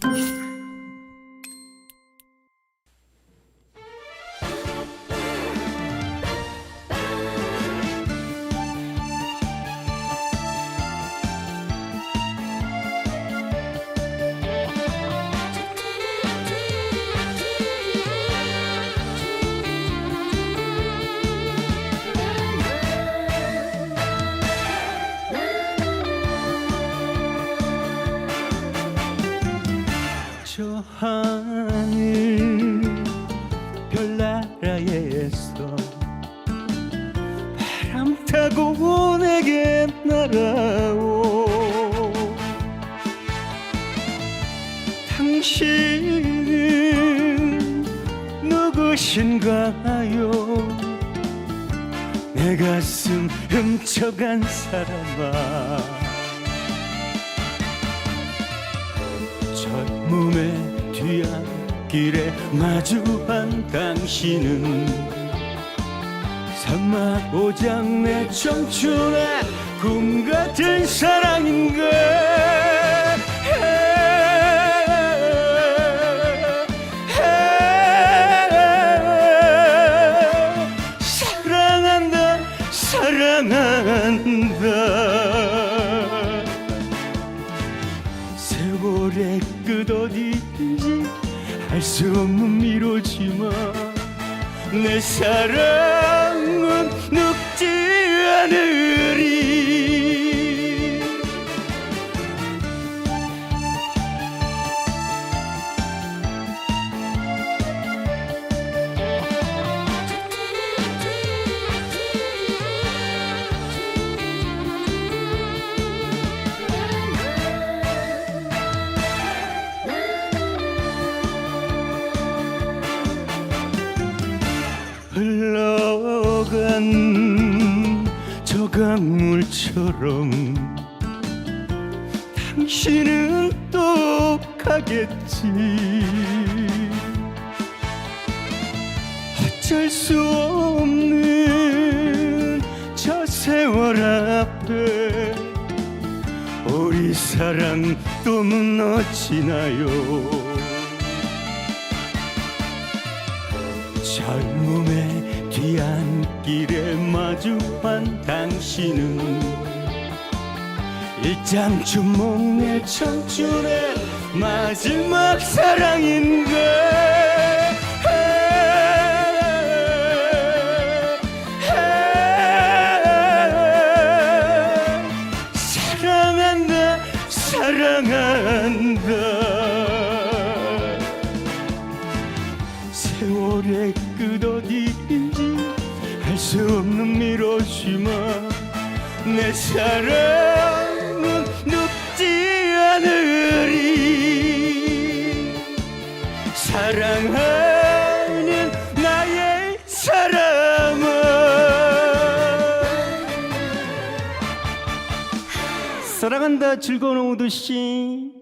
저 하늘 별나라에서 바람 타고 내게 날아오. 당신은 누구신가요? 내 가슴 훔쳐간 사람아. 젊음의 뒤안길에 마주한 당신은 삼마오장 내 청춘의 꿈 같은 사랑인가 사랑한다 사랑한다 세월의 끝 어디인지 알 수 없는 미로지만 내 사랑은 늙지 않으리 흘러간 저 강물처럼 당신은 또 가겠지. 어쩔 수 없는 저 세월 앞에 우리 사랑 또 무너지나요? 젊음의 뒤안길에 마주한 당신은 일장 주목 내 청춘의 마지막 사랑인가 사랑한다 사랑한다 세월의 끝 어디인지 알 수 없는 미로지만 내 사랑은 눕지 않으리. 사랑하는 나의 사람아. 사랑한다 즐거운 오두씨